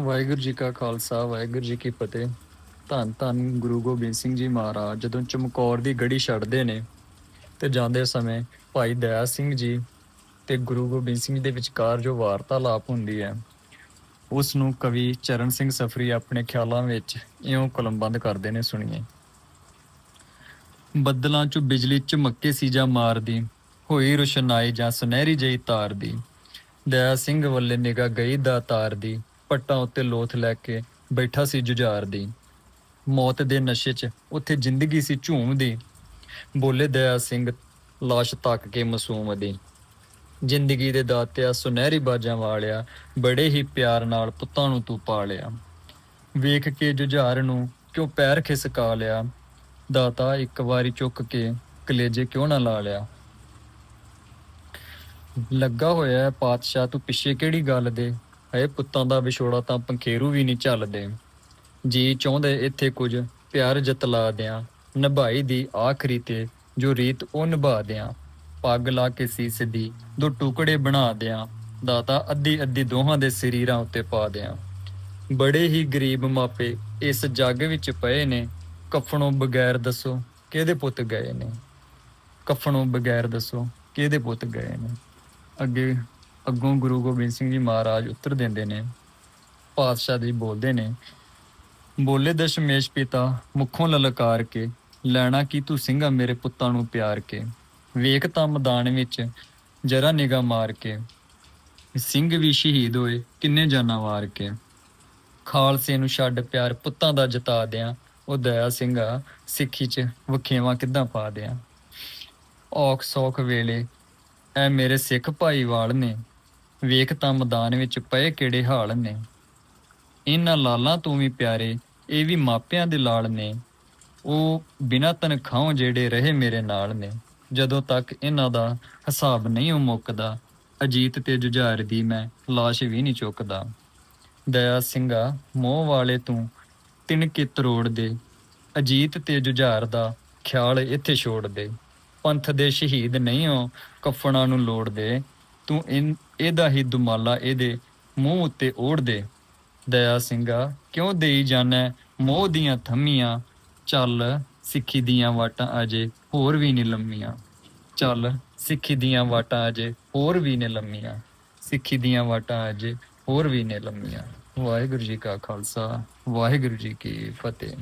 ਵਾਹਿਗੁਰੂ ਜੀ ਕਾ ਖਾਲਸਾ, ਵਾਹਿਗੁਰੂ ਜੀ ਕੀ ਫਤਿਹ। ਧੰਨ ਧੰਨ ਗੁਰੂ ਗੋਬਿੰਦ ਸਿੰਘ ਜੀ ਮਹਾਰਾਜ, ਜਦੋਂ ਚਮਕੌਰ ਦੀ ਗੜੀ ਛੱਡਦੇ ਨੇ, ਤੇ ਜਾਂਦੇ ਸਮੇਂ ਭਾਈ ਦਇਆ ਸਿੰਘ ਜੀ ਤੇ ਗੁਰੂ ਗੋਬਿੰਦ ਸਿੰਘ ਜੀ ਦੇ ਵਿਚਕਾਰ ਜੋ ਵਾਰਤਾਲਾਪ ਹੁੰਦੀ ਹੈ ਉਸ ਨੂੰ ਕਵੀ ਚਰਨ ਸਿੰਘ ਸਫਰੀ ਆਪਣੇ ਖਿਆਲਾਂ ਵਿੱਚ ਇਉਂ ਕਲਮਬੰਦ ਕਰਦੇ ਨੇ, ਸੁਣੀਏ। ਬੱਦਲਾਂ 'ਚ ਬਿਜਲੀ ਚਮੱਕੇ ਸੀ ਜਾਂ ਮਾਰਦੀ, ਹੋਈ ਰੁਸ਼ਨਾਈ ਜਾਂ ਸੁਨਹਿਰੀ ਜਈ ਤਾਰ ਦੀ ਦਇਆ ਸਿੰਘ ਵੱਲੇ ਨਿਗਾ ਗਈ ਦਾ ਤਾਰ ਦੀ ਪੱਟਾਂ ਉੱਤੇ ਲੋਥ ਲੈ ਕੇ ਬੈਠਾ ਸੀ ਜੁਝਾਰ ਦੀ। ਮੌਤ ਦੇ ਨਸ਼ੇ 'ਚ ਉੱਥੇ ਜ਼ਿੰਦਗੀ ਸੀ ਝੂਮਦੀ ਬੋਲੇ ਦਇਆ ਸਿੰਘ ਲਾਸ਼ ਤੱਕ ਕੇ ਮਾਸੂਮ ਦੀ। ਜ਼ਿੰਦਗੀ ਦੇ ਦਾਤਿਆ ਸੁਨਹਿਰੀ ਬਾਜਾਂ ਵਾਲਿਆ, ਬੜੇ ਹੀ ਪਿਆਰ ਨਾਲ ਪੁੱਤਾਂ ਨੂੰ ਤੂੰ ਪਾਲਿਆ। ਵੇਖ ਕੇ ਜੁਝਾਰ ਨੂੰ ਕਿਉਂ ਪੈਰ ਖਿਸਕਾ ਲਿਆ? ਦਾਤਾ ਇੱਕ ਵਾਰੀ ਚੁੱਕ ਕੇ ਕਲੇਜੇ ਕਿਉਂ ਨਾ ਲਾ ਲਿਆ? ਲੱਗਾ ਹੋਇਆ ਪਾਤਸ਼ਾਹ ਤੂੰ ਪਿੱਛੇ ਕਿਹੜੀ ਗੱਲ ਦੇ? ਹਏ ਪੁੱਤਾਂ ਦਾ ਵਿਛੋੜਾ ਤਾਂ ਪੰਖੇਰੂ ਵੀ ਨਹੀਂ ਝੱਲਦੇ। ਜੀ ਚਾਹੁੰਦੇ ਇੱਥੇ ਕੁਝ ਪਿਆਰ ਜਤਲਾ ਦਿਆਂ। ਨਿਭਾਈ ਦੀ ਆਖਰੀ ਤੇ ਜੋ ਰੀਤ ਉਹ ਨਿਭਾ ਦਿਆਂ। ਪੱਗ ਲਾ ਕੇ ਸੀਸ ਦੀ ਦੋ ਟੁਕੜੇ ਬਣਾ ਦਿਆਂ। ਦਾਤਾ ਅੱਧੀ ਅੱਧੀ ਦੋਹਾਂ ਦੇ ਸਰੀਰਾਂ ਉੱਤੇ ਪਾ ਦਿਆਂ। ਬੜੇ ਹੀ ਗਰੀਬ ਮਾਪੇ ਇਸ ਜੱਗ ਵਿੱਚ ਪਏ ਨੇ। ਕਫਣੋਂ ਬਗੈਰ ਦੱਸੋ ਕਿਹਦੇ ਪੁੱਤ ਗਏ ਨੇ? ਕਫਣੋਂ ਬਗੈਰ ਦੱਸੋ ਕਿਹਦੇ ਪੁੱਤ ਗਏ ਨੇ? ਅੱਗੇ ਅੱਗੋਂ ਗੁਰੂ ਗੋਬਿੰਦ ਸਿੰਘ ਜੀ ਮਹਾਰਾਜ ਉੱਤਰ ਦਿੰਦੇ ਨੇ, ਪਾਤਸ਼ਾਹ ਜੀ ਬੋਲਦੇ ਨੇ, ਬੋਲੇ ਦਸ਼ਮੇਸ਼ ਪਿਤਾ, ਮੁਖੋਂ ਲਲਕਾਰ ਕੇ, ਲੈਣਾ ਕੀ ਤੂੰ ਸਿੰਘਾ ਮੇਰੇ ਪੁੱਤਾਂ ਨੂੰ ਪਿਆਰ ਕੇ, ਵੇਖ ਤਾਂ ਮੈਦਾਨ ਵਿੱਚ ਜਰਾ ਨਿਗਾ ਮਾਰ ਕੇ, ਸਿੰਘ ਵੀ ਸ਼ਹੀਦ ਹੋਏ, ਕਿੰਨੇ ਜਾਨਾਂ ਵਾਰ ਕੇ। ਖਾਲਸੇ ਨੂੰ ਛੱਡ ਪਿਆਰ ਪੁੱਤਾਂ ਦਾ ਜਤਾ ਦਿਆਂ, ਉਹ ਦਇਆ ਸਿੰਘਾ ਸਿੱਖੀ 'ਚ ਵਖੇਵਾ ਕਿੱਦਾਂ ਪਾ ਦਿਆਂ। ਔਖ ਸੌਖ ਵੇਲੇ, ਐ ਮੇਰੇ ਸਿੱਖ ਭਾਈਵਾਲ ਨੇ ਵੇਖ ਤਾਂ ਮੈਦਾਨ ਵਿੱਚ ਪਏ ਕਿਹੜੇ ਹਾਲ ਨੇ। ਇਹਨਾਂ ਲਾਲਾਂ ਤੋਂ ਵੀ ਪਿਆਰੇ, ਇਹ ਵੀ ਮਾਪਿਆਂ ਦੇ ਲਾਲ ਨੇ। ਉਹ ਬਿਨਾਂ ਤਨਖਾਹੋਂ ਜਿਹੜੇ ਰਹੇ ਮੇਰੇ ਨਾਲ ਨੇ। ਜਦੋਂ ਤੱਕ ਇਹਨਾਂ ਦਾ ਹਿਸਾਬ ਨਹੀਂ ਉਹ ਮੁੱਕਦਾ, ਅਜੀਤ ਤੇ ਜੁਝਾਰ ਦੀ ਮੈਂ ਲਾਸ਼ ਵੀ ਨਹੀਂ ਚੁੱਕਦਾ। ਦਇਆ ਸਿੰਘਾ, ਮੋਹ ਵਾਲੇ ਤੂੰ ਤਿਣਕੇ ਤਰੋੜ ਦੇ। ਅਜੀਤ ਤੇ ਜੁਝਾਰ ਦਾ ਖਿਆਲ ਇੱਥੇ ਛੋੜ ਦੇ। ਪੰਥ ਦੇ ਸ਼ਹੀਦ ਨਹੀਂ ਹੋ ਕਫਣਾ ਨੂੰ ਲੋੜ ਦੇ। ਤੂੰ ਇਨ ਇਹਦਾ ਹੀ ਦੁਮਾਲਾ ਇਹਦੇ ਮੂੰਹ ਉੱਤੇ ਓੜ ਦੇ। ਦਇਆ ਸਿੰਘਾ, ਕਿਉਂ ਦੇਈ ਜਾਣੈ ਮੋਹ ਦੀਆਂ ਥੰਮੀਆਂ? ਚੱਲ ਸਿੱਖੀ ਦੀਆਂ ਵਾਟਾਂ ਅਜੇ ਹੋਰ ਵੀ ਨਹੀਂ ਲੰਮੀਆਂ। ਚੱਲ ਸਿੱਖੀ ਦੀਆਂ ਵਾਟਾਂ ਅਜੇ ਹੋਰ ਵੀ ਨੇ ਲੰਮੀਆਂ। ਸਿੱਖੀ ਦੀਆਂ ਵਾਟਾਂ ਅਜੇ ਹੋਰ ਵੀ ਨੇ ਲੰਮੀਆਂ। ਵਾਹਿਗੁਰੂ ਜੀ ਕਾ ਖਾਲਸਾ, ਵਾਹਿਗੁਰੂ ਜੀ ਕੀ ਫਤਿਹ।